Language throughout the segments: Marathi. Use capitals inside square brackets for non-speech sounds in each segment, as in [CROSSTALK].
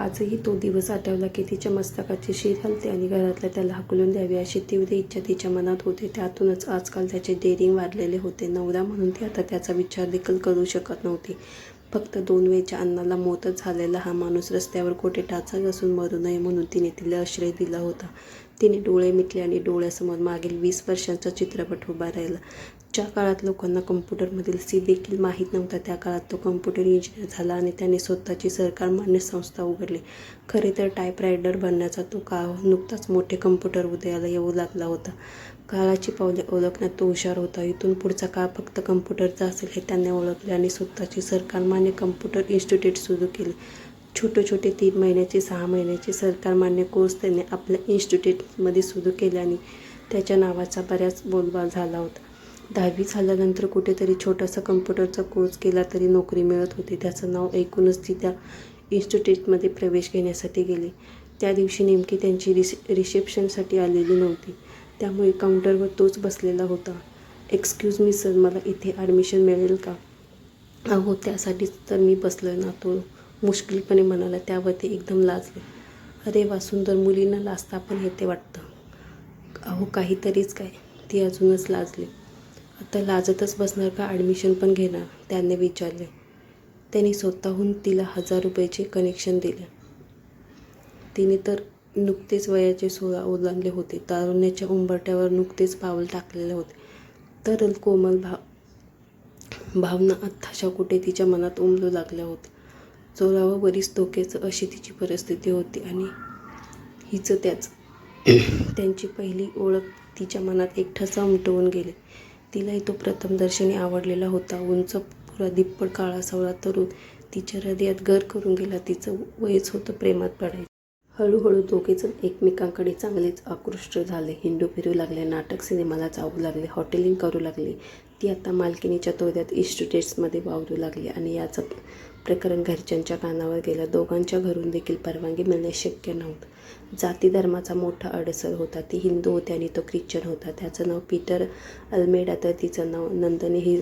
आजही तो दिवस आठवला की तिच्या मस्तकाची शीर हलते आणि घरातल्या त्याला हकलून द्यावी अशी तीव्र इच्छा तिच्या मनात होते. त्यातूनच आजकाल त्याचे डेअरिंग वाढलेले होते. नवरा म्हणून ती आता त्याचा विचार देखील करू शकत नव्हती. फक्त दोन वेळच्या अन्नाला मोतच झालेला हा माणूस रस्त्यावर कोठे टाचा घासून मरू नये म्हणून तिने तिला आश्रय दिला होता. तिने डोळे मिटले आणि डोळ्यासमोर मागील वीस वर्षांचा चित्रपट उभा राहिला. ज्या काळात लोकांना कम्प्युटरमधील सी देखील माहीत नव्हता त्या काळात तो कम्प्युटर इंजिनियर झाला आणि त्याने स्वतःची सरकार मान्य संस्था उघडली. खरे तर टायपरायडर बनण्याचा तो काळ नुकताच मोठे कम्प्युटर उदयाला येऊ लागला होता. काळाची पावले ओळखण्यात तो हुशार होता. इथून पुढचा काळ फक्त कम्प्युटरचा असेल हे त्याने ओळखले आणि स्वतःची सरकारमान्य कम्प्युटर इन्स्टिट्यूट सुरू केले. छोटे छोटे तीन महिन्याचे सहा महिन्याचे सरकारमान्य कोर्स त्याने आपल्या इन्स्टिट्यूटमध्ये सुरू केले आणि त्याच्या नावाचा बऱ्याच बोलबाल झाला होता. दहावी झाल्यानंतर कुठेतरी छोटासा कम्प्युटरचा कोर्स केला तरी नोकरी मिळत होती. त्याचं नाव ऐकूनच ती त्या इन्स्टिट्यूटमध्ये प्रवेश घेण्यासाठी गेली. त्या दिवशी नेमकी त्यांची रिस रिसेप्शनसाठी आलेली नव्हती. त्यामुळे काउंटरवर तोच बसलेला होता. एक्सक्यूज मी सर मला इथे ॲडमिशन मिळेल का? अहो त्यासाठीच तर मी बसलो ना तो मुश्किलपणे म्हणाला. त्यावर ते एकदम लाजले. अरे वा सुंदर मुलींना लाजता पण येते वाटतं. अहो काहीतरीच काय. ती अजूनच लाजली. आता लाजतच बसणार का ॲडमिशन पण घेणार? त्याने विचारले. त्याने स्वतःहून तिला हजार रुपयाचे कनेक्शन दिले. तिने तर नुकतेच वयाचे सोळा ओलांडले होते. तारुण्याच्या उंबरट्यावर नुकतेच पाऊल टाकलेले होते. तरल कोमल भाव भावना आत्ताशा कुठे तिच्या मनात उमलू लागल्या होत्या. चोरावं बरीच धोक्याचं अशी तिची परिस्थिती होती आणि हिचं त्याच. [CLEARS THROAT] त्यांची पहिली ओळख तिच्या मनात एक ठसा उमटवून गेली. तिलाही तो प्रथमदर्शनी आवडलेला होता. उंच पुरा दिप्पड काळा सावळा तरुण. तिच्या हृदयात घर करून गेला. तिचं वयच होतं प्रेमात पडायचं. हळूहळू दोघेजण एकमेकांकडे चांगलेच आकृष्ट झाले. हिंडू फिरू लागले नाटक सिनेमाला जाऊ लागले हॉटेलिंग करू लागले. ती आता मालकिनीच्या तोद्यात इन्स्टिट्यूट्समध्ये वावरू लागली आणि याचं प्रकरण घरच्यांच्या कानावर गेलं. दोघांच्या घरून देखील परवानगी मिळणे शक्य नव्हतं. जाती धर्माचा मोठा अडसर होता. ती हिंदू होती आणि तो ख्रिश्चन होता. त्याचं नाव पीटर अल्मेडा. तर तिचं नाव नंदनी ही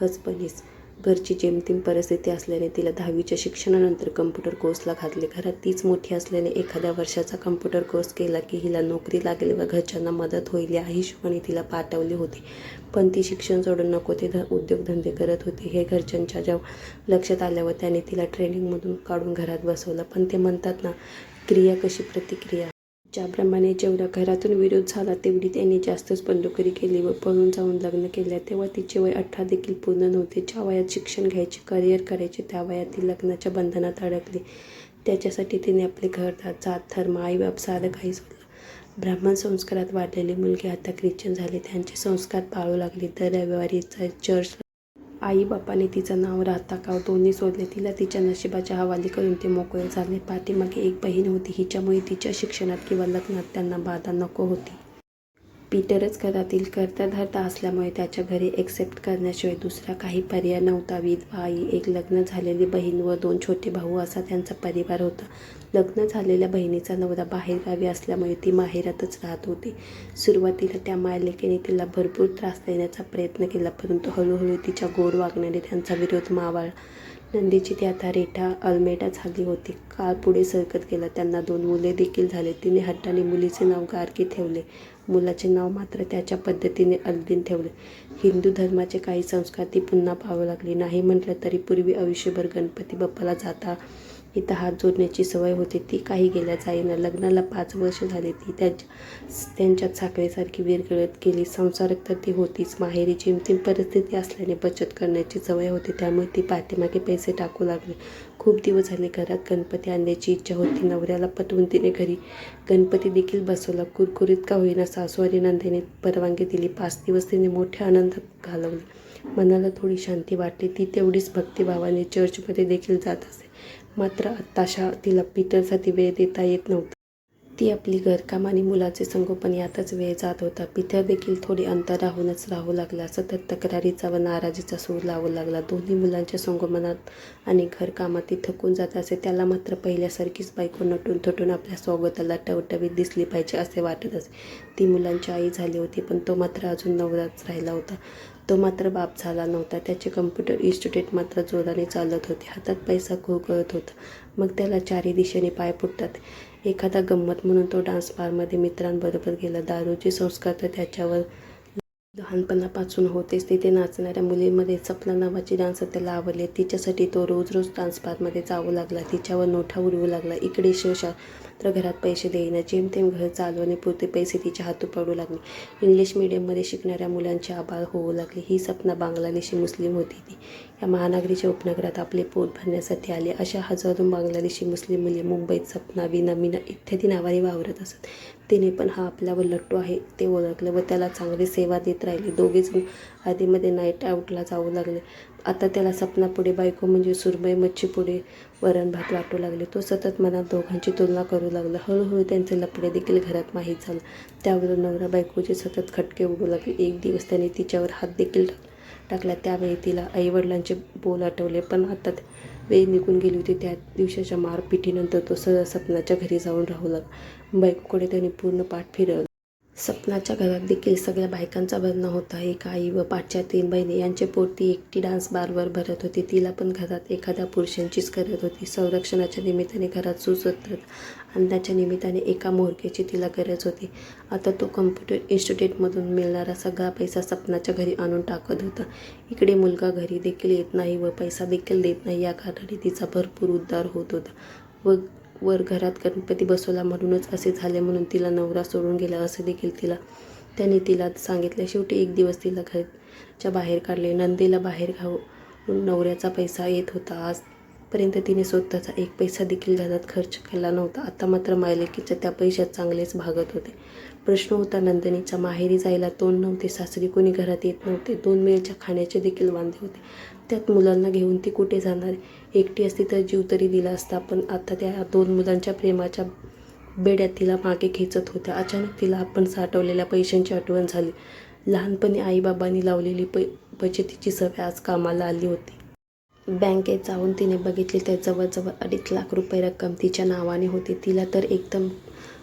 हजबनीस घरची जेमतेम परिस्थिती असल्याने तिला दहावीच्या शिक्षणानंतर कम्प्युटर कोर्सला घातले. घरात तीच मोठी असल्याने एखाद्या वर्षाचा कम्प्युटर कोर्स केला की हिला नोकरी लागेल व घरच्यांना मदत होईल या हिशोबाने तिला पाठवली होती. पण ती शिक्षण सोडून नको ते ध उद्योगधंदे करत होती. हे घरच्यांच्या जेव्हा लक्षात आल्यावर त्याने तिला ट्रेनिंगमधून काढून घरात बसवलं. पण ते म्हणतात ना क्रिया कशी प्रतिक्रिया? ज्याप्रमाणे जेवढा घरातून विरोध झाला तेवढी त्यांनी जास्तच बंडखोरी केली व पळून जाऊन लग्न केल्या तेव्हा तिचे वय अठरा देखील पूर्ण नव्हते. ज्या वयात शिक्षण घ्यायचे करिअर करायचे त्या वयात ती लग्नाच्या बंधनात अडकली. त्याच्यासाठी तिने आपले घरदार जात धर्म आईबाप सारं काही सोडलं. ब्राह्मण संस्कारात वाढलेली मुलगी आता ख्रिश्चन झाली. त्यांचे संस्कार पाळू लागले. तर रविवारी चर्च आई बापाने तिचं नाव राहता का? दोन्ही सोडले. तिला तिच्या नशिबाच्या हवाली करून ते मोकळे झाले. पाठीमागे एक बहीण होती. हिच्यामुळे तिच्या शिक्षणात किंवा लग्नात त्यांना बाधा नको होती. पीटरच घरातील कर्ताधर्ता असल्यामुळे त्याच्या घरी एक्सेप्ट करण्याशिवाय दुसरा काही पर्याय नव्हता. विधवा आई एक लग्न झालेली बहीण व दोन छोटे भाऊ असा त्यांचा परिवार होता. लग्न झालेल्या बहिणीचा नवरा बाहेरगावी असल्यामुळे ती माहेरातच राहत होती. सुरुवातीला त्या मायलेकीने तिला भरपूर त्रास देण्याचा प्रयत्न केला परंतु हळूहळू तिच्या गोड वागण्याने त्यांचा विरोध मावळला नंदीची ती आता रेठा अलमेटा झाली होती. काळ पुढे सरकत गेला. त्यांना दोन मुले देखील झाले. तिने हट्टाने मुलीचे नाव गारकी ठेवले. मुलाचे नाव मात्र त्याच्या पद्धतीने अल्दीन ठेवले. हिंदू धर्माचे काही संस्कार ती पुन्हा पाहावं लागली. नाही म्हटलं तरी पूर्वी आयुष्यभर गणपती बाप्पाला जाता इथं हात जोडण्याची सवय होती. ती काही गेल्या जाईना. लग्नाला पाच वर्ष झाली. ती त्यांच्या त्यांच्यात साखरेसारखी विरघळत गेली. संसारक तर ती होतीच. माहेरी जेमतेम परिस्थिती असल्याने बचत करण्याची सवय होती. त्यामुळे ती पाठीमागे पैसे टाकू लागले. खूप दिवस झाले घरात गणपती आणण्याची इच्छा होती. नवऱ्याला पटवून तिने घरी गणपती देखील बसवला. कुरकुरीत का होईना सासू आणि नंदेने परवानगी दिली. पाच दिवस तिने मोठ्या आनंदात घालवले. मनाला थोडी शांती वाटली. ती तेवढीच भक्तिभावाने चर्चमध्ये देखील जात असे. मात्र आत्ताशा तिला पितरसाठी वेळ देता येत नव्हता. ती आपली घरकाम आणि मुलाचे संगोपन यातच वेळ जात होता. पितर देखील थोडी अंतर राहूनच राहू लागला. सतत तक्रारीचा व नाराजीचा सूर लावू लागला. दोन्ही मुलांच्या संगोपनात आणि घरकामात ती थकून जात असे त्याला मात्र पहिल्यासारखीच बायको नटून थटून आपल्या स्वागताला टवटवीत दिसली पाहिजे असे वाटत असे. ती मुलांची आई झाली होती पण तो मात्र अजून नवराच राहिला होता. तो मात्र बाप झाला नव्हता. त्याचे कम्प्युटर इन्स्टिट्यूट मात्र जोराने चालत होते. हातात पैसा कळत होता. मग त्याला चारी दिशेने पाय पुटतात. एखादा गंमत म्हणून तो डान्स बारमध्ये मित्रांबरोबर गेला. दारूचे संस्कार तर त्याच्यावर लहानपणापासून होतेच. तिथे नाचणाऱ्या मुलीमध्ये सपना नावाची डान्सर त्याला आवडले. तिच्यासाठी तो रोज रोज डान्स बारमध्ये जाऊ लागला. तिच्यावर नोठा उडवू लागला. इकडे शिवशा तर घरात पैसे देईना. जेमतेम घर चालवण्यापुरते पैसे तिच्या हातू पडू लागले. इंग्लिश मिडियममध्ये शिकणाऱ्या मुलांचे आभार होऊ लागली. ही सपना बांगलादेशी मुस्लिम होती ती. या महानगरीच्या उपनगरात आपले पोट भरण्यासाठी आले. अशा हजारो बांगलादेशी मुस्लिम मुले मुंबईत सपना विना मीना इत्यादी नावाने वावरत असत. तिने पण हा आपल्यावर लट्टू आहे ते ओळखलं व त्याला चांगली सेवा देत राहिली. दोघेच आधीमध्ये नाईट आऊटला जाऊ लागले. आता त्याला सपनापुढे बायको म्हणजे सुरमई मच्छीपुढे वरण भात वाटू लागले. तो सतत मनात दोघांची तुलना करू लागला. हळूहळू त्यांचे लपडे देखील घरात माहीत झालं. त्यावरून नवरा बायकोचे सतत खटके उडू लागले. एक दिवस त्याने तिच्यावर हात देखील टाकला. त्यावेळी तिला आईवडिलांचे बोल आठवले. पण आता वेळ निघून गेली होती. त्या दिवसाच्या मारपिटीनंतर तो सहज सपनाच्या घरी जाऊन राहू लागला. बायकोकडे त्याने पूर्ण पाठ फिरवला. सपनाच्या घरात देखील सगळ्या बायकांचा भरणा होता एक आई व पाठच्या तीन बहिणी यांचे पोट ती एकटी डान्स बारवर भरत होती. तिला पण घरात एखाद्या पुरुषांचीच करत होती. संरक्षणाच्या निमित्ताने घरात सुसत्रत आणण्याच्या निमित्ताने एका मोहरकेची तिला गरज होती. आता तो कम्प्युटर इन्स्टिट्यूटमधून मिळणारा सगळा पैसा सपनाच्या घरी आणून टाकत होता. इकडे मुलगा घरी देखील येत नाही व पैसा देखील देत नाही. या कारणाने तिचा भरपूर उद्धार होत होता. व वर घरात गणपती बसवला म्हणूनच असे झाले म्हणून तिला नवरा सोडून गेला असं देखील तिला त्याने तिला सांगितले शेवटी एक दिवस तिला घरच्या बाहेर काढले. नंदीला बाहेर घालून नवऱ्याचा पैसा येत होता. आजपर्यंत तिने स्वतःचा एक पैसा देखील घरात खर्च केला नव्हता. आता मात्र मायलेकीच्या त्या पैशात चांगलेच भागत होते. प्रश्न होता नंदिनीच्या माहेरी जायला. तोंड नव्हते. सासरी कोणी घरात येत नव्हते. दोन मेलच्या खाण्याचे देखील वांदे होते. त्यात मुलांना घेऊन ती कुठे जाणार? एकटी असती तर जीव तरी दिला असता. पण आता त्या दोन मुलांच्या प्रेमाच्या बेड्यात तिला मागे खेचत होत्या. अचानक तिला आपण साठवलेल्या पैशांची आठवण झाली. लहानपणी आईबाबांनी लावलेली पै बचतीची सवय आज कामाला आली होती. बँकेत जाऊन तिने बघितली तर जवळजवळ अडीच लाख रुपये रक्कम तिच्या नावाने होती. तिला तर एकदम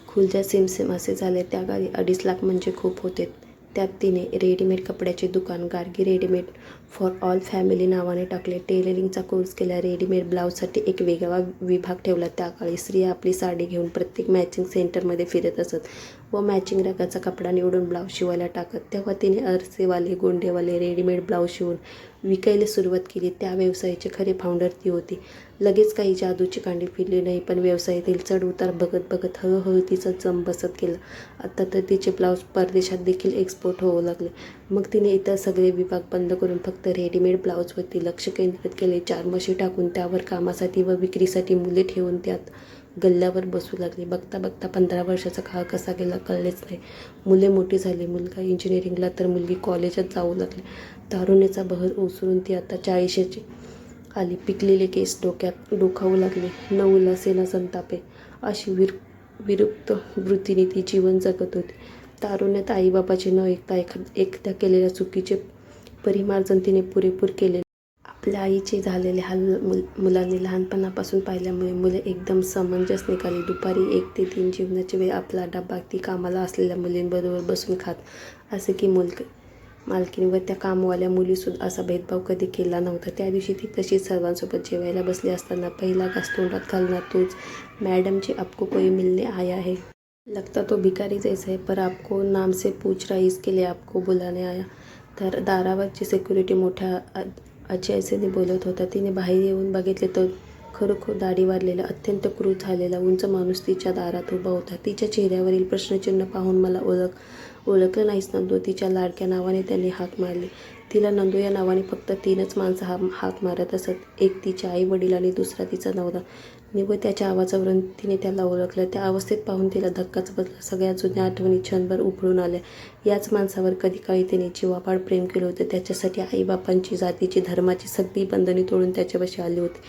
खुलच्या सिमसिम असे झाले. त्या गावी अडीच लाख म्हणजे खूप होते. त्यात तिने रेडीमेड कपड्याचे दुकान Gargi readymade for all family नावाने टाकले. टेलरिंगचा कोर्स केला. रेडीमेड ब्लाऊजसाठी एक वेगळा विभाग ठेवला. त्या काळी स्त्रिया आपली साडी घेऊन प्रत्येक मॅचिंग सेंटरमध्ये फिरत असत व मॅचिंग रंगाचा कपडा निवडून ब्लाऊज शिवायला टाकत. तेव्हा तिने अरसेवाले गोंडेवाले रेडीमेड ब्लाऊज शिवून विकायला सुरुवात केली. त्या व्यवसायाचे खरे फाउंडर ती होती. लगेच काही जादूची कांडी फिरली नाही पण व्यवसायातील चढ उतार बघत बघत हळूहळू तिचं जम बसत गेलं. आता तर तिचे ब्लाऊज परदेशात देखील एक्सपोर्ट होऊ लागले. मग तिने इतर सगळे विभाग बंद करून फक्त रेडीमेड ब्लाऊजवरती लक्ष केंद्रित केले. चार मशी टाकून त्यावर कामासाठी व विक्रीसाठी मुले ठेवून त्यात गल्ल्यावर बसू लागली. बघता बघता पंधरा वर्षाचा काळ कसा गेला कळलेच नाही. मुले मोठी झाली. मुलगा इंजिनिअरिंगला तर मुलगी कॉलेजात जाऊ लागली. तारुण्याचा बहर ओसरून ती आता चाळीशीची आली. पिकलेले केस डोक्यात डोकावू लागले. न उल्हासेना संतापे. अशी विर विरुक्त वृत्तीने ती जीवन जगत होती. तारुण्यात आईबाबाचे न ऐकता एखाद एकदा केलेल्या चुकीचे परिमार्जन तिने पुरेपूर केले आपल्या आईचे झालेले हाल मुल मुलांनी लहानपणापासून पाहिल्यामुळे मुले एकदम समंजस निघाली. दुपारी एक ते तीन जेवणाची वेळ आपला डबा ती कामाला असलेल्या मुलींबरोबर बसून खात. असे की मुलग मालकीन व त्या कामवाल्या मुलीसुद्धा असा भेदभाव कधी केला नव्हता. त्या दिवशी ती तशीच सर्वांसोबत जेवायला बसली असताना पहिला घास तोंडात घालणार तूच मॅडमची आपको कोई मिलने आया है? लगता तो भिकारी जैसा है पर आपको नाम से पूछ रहा इसके लिए आपको बुलाने आया. तर दारावरची सिक्युरिटी मोठ्या अ- अजयसेने बोलत होता तिने बाहेर येऊन बघितले तर खरोखर दाढी वाढलेला अत्यंत क्रूर झालेला उंच माणूस तिच्या दारात उभा होता. तिच्या चेहऱ्यावरील प्रश्नचिन्ह पाहून मला ओळख ओळखलं नाहीस नंदू. तिच्या लाडक्या नावाने त्यांनी हाक मारली. तिला नंदू या नावाने फक्त तीनच माणसं हा हाक मारत असत. एक तिच्या आई वडील आणि दुसरा तिचा नवरा. निव्वळ त्याच्या आवाजावरून तिने त्याला ओळखलं. त्या अवस्थेत पाहून तिला धक्काच बसला. सगळ्या जुन्या आठवणी क्षणभर उफळून आल्या. याच माणसावर कधी काळी तिने जीवापाड प्रेम केलं होतं. त्याच्यासाठी आईबापांची जातीची धर्माची सगळी बंधने तोडून त्याच्यापाशी आली होती.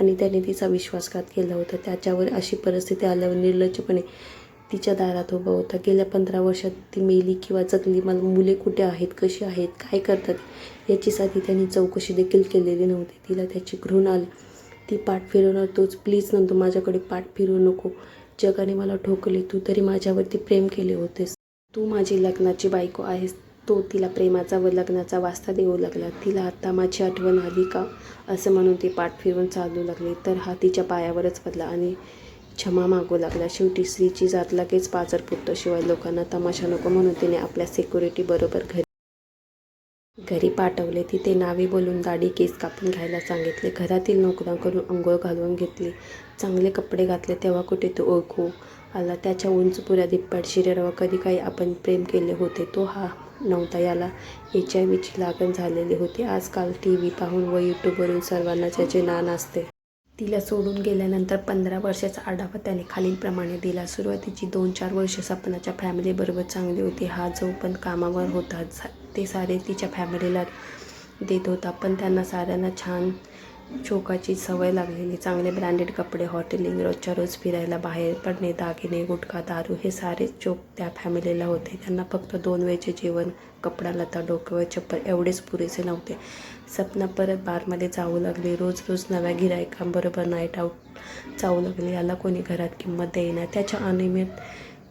आणि त्याने तिचा विश्वासघात केला होता. त्याच्यावर अशी परिस्थिती आल्यावर निर्लज्जपणे तिच्या दारात उभा होता. गेल्या पंधरा वर्षात ती मेली किंवा जगली मला मुले कुठे आहेत? कशी आहेत? काय करतात? याची साधी त्यांनी चौकशी देखील केलेली नव्हती. तिला त्याची घृण आली. ती पाठ फिरवणार तोच प्लीज नंतर माझ्याकडे पाठ फिरवू नको. जगाने मला ठोकले तू तरी माझ्यावरती प्रेम केले होतेस. तू माझी लग्नाची बायको आहेस. तो तिला प्रेमाचा व लग्नाचा वास्ता देऊ लागला. तिला आत्ता माझी आठवण आली का? असं म्हणून ती पाठ फिरून चालू लागली. तर हा तिच्या पायावरच पडला आणि क्षमा मागू लागला. शेवटी स्त्रीची जात लगेच पाजर फुटतो शिवाय लोकांना तमाशा नको म्हणून तिने आपल्या सिक्युरिटी बरोबर घरी घरी पाठवले. तिथे नावे बोलून दाढी केस कापून घ्यायला सांगितले. घरातील नोकरांकडून अंघोळ घालवून घेतली. चांगले कपडे घातले. तेव्हा कुठे तो ओळखू आला. त्याच्या उंच पुऱ्या दिप्पाट शरीरावर कधी काही आपण प्रेम केले होते. तो हा नव्हता. याला एच आय व्हीची लागण झालेली होती. आजकाल टी व्ही पाहून व यूट्यूबवरून सर्वांना त्याचे नान असते. तिला सोडून गेल्यानंतर पंधरा वर्षाचा आढावा त्याने खालीलप्रमाणे दिला. सुरुवातीची दोन चार वर्ष सपनाच्या फॅमिलीबरोबर चांगली होती. हा जो पण कामावर होता ते सारे तिच्या फॅमिलीला देत होता पण त्यांना साऱ्यांना छान शोकाची सवय लागलेली. चांगले ब्रँडेड कपडे हॉटेलिंग रोजच्या रोज फिरायला बाहेर पडणे दागिने गुटखा दारू हे सारे चोक त्या फॅमिलीला होते. त्यांना फक्त दोन वेळचे जेवण कपडा लता डोक्यावर चप्पल एवढेच पुरेसे नव्हते. सपना परत बारमध्ये जाऊ लागली. रोज रोज नव्या गिरायकांबरोबर नाईट आऊट जाऊ लागली. याला कोणी घरात किंमत देईना. त्याच्या अनियमित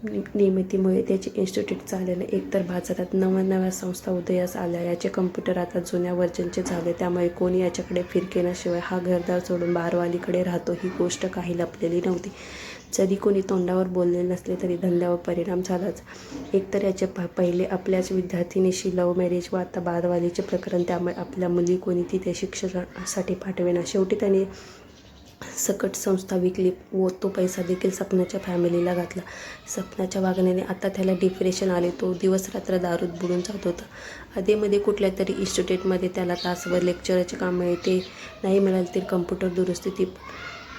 निर्मितीमुळे नियमितीमुळे त्याचे इन्स्टिट्यूट चाललेले एकतर बाजारात नव्या नव्या संस्था उदयास आल्या. याचे कम्प्युटर आता जुन्या वर्जनचे झाले. त्यामुळे कोणी याच्याकडे फिरकेण्याशिवाय हा घरदार सोडून बारवालीकडे राहतो ही गोष्ट काही लपलेली नव्हती. जरी कोणी तोंडावर बोलले नसले तरी धंद्यावर परिणाम झालाच. एकतर याचे प पहिले आपल्याच विद्यार्थिनीशी लव्ह मॅरेज व आता बारवालीचे प्रकरण त्यामुळे आपल्या मुली कोणी तिथे शिक्षणासाठी पाठवेना. शेवटी त्याने सकट संस्था विकली व तो पैसा देखील सपनाच्या फॅमिलीला घातला. सपनाच्या वागण्याने आता त्याला डिप्रेशन आले. तो दिवस रात्र दारूत बुडून जात होता. अधेमध्ये कुठल्या तरी इन्स्टिट्यूटमध्ये त्याला तासभर लेक्चरचे काम मिळते नाही मिळाले तर कम्प्युटर दुरुस्ती ती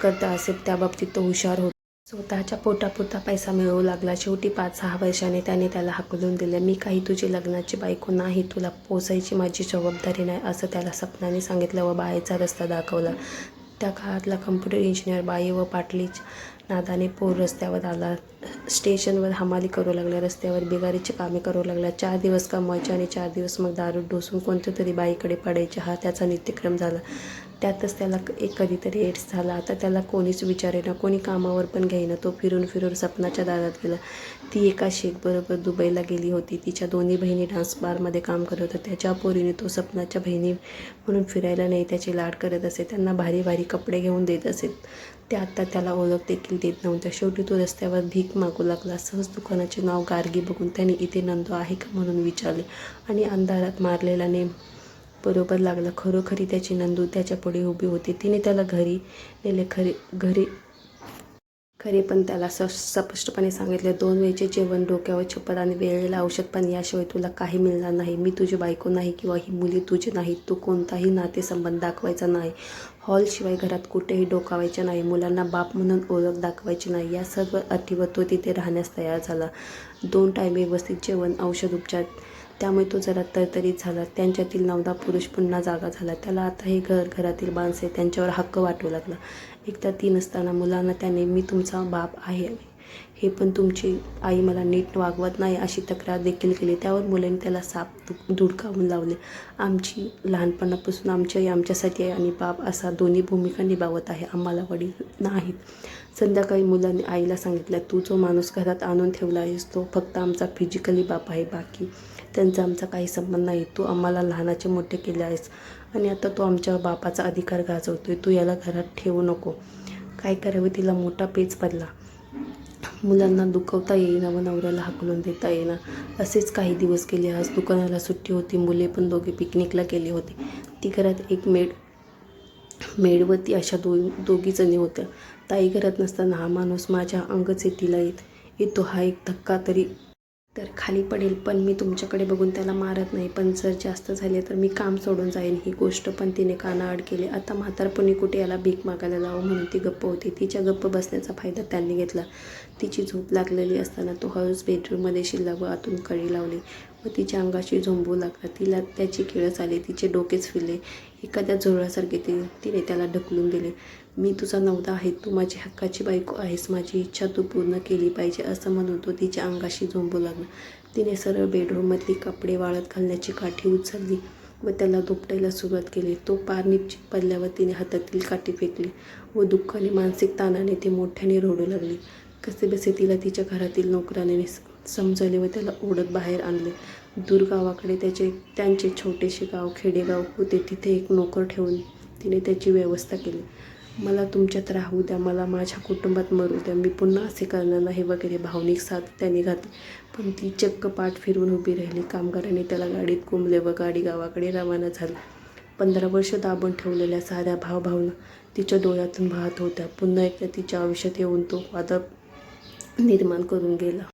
करता असेल त्याबाबतीत तो हुशार होता. स्वतःच्या पोटापुरता पैसा मिळवू लागला. शेवटी पाच सहा वर्षाने त्याने त्याला हाकलून दिले. मी काही तुझी लग्नाची बायको नाही. तुला पोचायची माझी जबाबदारी नाही असं त्याला सपनाने सांगितलं व बाहेरचा रस्ता दाखवला. त्या काळातला कम्प्युटर इंजिनियर बाई व पाटलीच नादाने पोर रस्त्यावर आला. स्टेशनवर हमाली करू लागल्या रस्त्यावर बिगारीची कामे करू लागल्या. चार दिवस कमवायचे आणि चार दिवस मग दारू डोसून कोणत्या तरी बाईकडे पडायचे. हा त्याचा नित्यक्रम झाला. त्यातच त्याला एक कधीतरी एड्स झाला. आता त्याला कोणीच विचारेना कोणी कामावर पण घेईना तो फिरून फिरून सपनाच्या दारात गेला. ती एका शेखबरोबर दुबईला गेली होती. तिच्या दोन्ही बहिणी डान्स बारमध्ये काम करत होत्या. त्याच्या पोरीने तो सपनाच्या बहिणी म्हणून फिरायला नाही त्याची लाड करत असे. त्यांना भारी भारी कपडे घेऊन देत असे. ते आत्ता त्याला ओळख देखील देत नव्हत्या. शेवटी तो रस्त्यावर भीक मागू लागला. सहज दुकानाचे नाव गार्गी बघून त्याने इथे नंदो आहे का म्हणून विचारले आणि अंधारात मारलेला नेम बरोबर लागला. खरोखरी त्याची नंदू त्याच्या पुढे उभी होती. तिने त्याला घरी नेले. खरे घरी खरे पण त्याला स स्पष्टपणे सांगितले दोन वेळचे जेवण डोक्यावर छप्पर आणि वेळेला औषध पण याशिवाय तुला काही मिळणार नाही. मी तुझी बायको नाही किंवा ही मुली तुझी नाही. तू कोणताही नातेसंबंध दाखवायचा नाही. हॉलशिवाय घरात कुठेही डोकावायचे नाही. मुलांना बाप म्हणून ओळख दाखवायची नाही. या सर्व अटीवर तो तिथे राहण्यास तयार झाला. दोन टाईम व्यवस्थित जेवण औषध उपचार त्यामुळे तो जरा तरतरीत झाला. त्यांच्यातील नवदा पुरुष पुन्हा जागा झाला. त्याला आता हे घर घरातील माणसे त्यांच्यावर हक्क वाटू लागला. एकदा ती नसताना मुलांना त्याने मी तुमचा बाप आहे. हे पण तुमची आई मला नीट वागवत नाही अशी तक्रार देखील केली. त्यावर मुलांनी त्याला साप दु धुडकावून लावले. आमची लहानपणापासून आमची आई आमच्यासाठी आई आणि बाप असा दोन्ही भूमिका निभावत आहे. आम्हाला वडील नाहीत. संध्याकाळी मुलांनी आईला सांगितलं तू जो माणूस घरात आणून ठेवला आहेस तो फक्त आमचा फिजिकली बाप आहे. बाकी त्यांचा आमचा काही संबंध नाही. तू आम्हाला लहानाचे मोठे केले आहेस आणि आता तो आमच्या बापाचा अधिकार गाजवतोय. तू याला घरात ठेवू नको. काय करावे? तिला मोठा पेच पडला. मुलांना दुखवता येईना व नवऱ्याला हाकलून देता येईना. असेच काही दिवस गेले. आज दुकानाला सुट्टी होती. मुले पण दोघे पिकनिकला गेली होती. ती घरात एक मेड मेडवती अशा दो दोघी जणी होत्या. ताई घरात नसताना हा माणूस माझ्या अंगच येतीला येत येतो. हा एक धक्का तरी तर खाली पडेल पण मी तुमच्याकडे बघून त्याला मारत नाही. पण जर जास्त झाले तर मी काम सोडून जाईन. ही गोष्ट पण तिने कानाआड केली. आता म्हातारपणी कुठे याला भीक मागायला जावं म्हणून ती गप्प होती. तिच्या गप्प बसण्याचा फायदा त्यांनी घेतला. तिची झोप लागलेली असताना तो हळूच बेडरूममध्ये शिरला व आतून कडी लावली व तिच्या अंगाशी झोंबू लागला. तिला त्याची किळस आली. तिचे डोकेच फिरले. एखाद्या झोळासारखे ती तिने त्याला ढकलून दिले. मी तुझा नवदा आहे. तू माझी हक्काची बायको आहेस. माझी इच्छा तू पूर्ण केली पाहिजे असं म्हणून तो तिच्या अंगाशी झोंबू लागला. तिने सरळ बेडरूममधली कपडे वाळत घालण्याची काठी उचलली व त्याला दुपटायला सुरुवात केली. तो पार निश्चित पडल्यावर तिने हातातील काठी फेकली व दुःखाने मानसिक ताणाने ती मोठ्याने रडू लागली. कसे बसे तिला तिच्या घरातील नोकराने समजवले व त्याला ओढत बाहेर आणले. दूर गावाकडे त्याचे त्यांचे छोटेसे गाव खेडेगाव होते. तिथे एक नोकर ठेवून तिने त्याची व्यवस्था केली. मला तुमच्यात राहू द्या. मला माझ्या कुटुंबात मरू द्या. मी पुन्हा असे करणार नाही. वगैरे भावनिक साथ त्याने घातली. पण ती चक्क पाठ फिरून उभी राहिली. कामगारांनी त्याला गाडीत कोंबले व गाडी गावाकडे रवाना झाली. पंधरा वर्ष दाबून ठेवलेल्या साऱ्या भावभावना तिच्या डोळ्यातून वाहत होत्या. पुन्हा एकदा तिच्या आयुष्यात येऊन तो वादळ निर्माण करून गेला.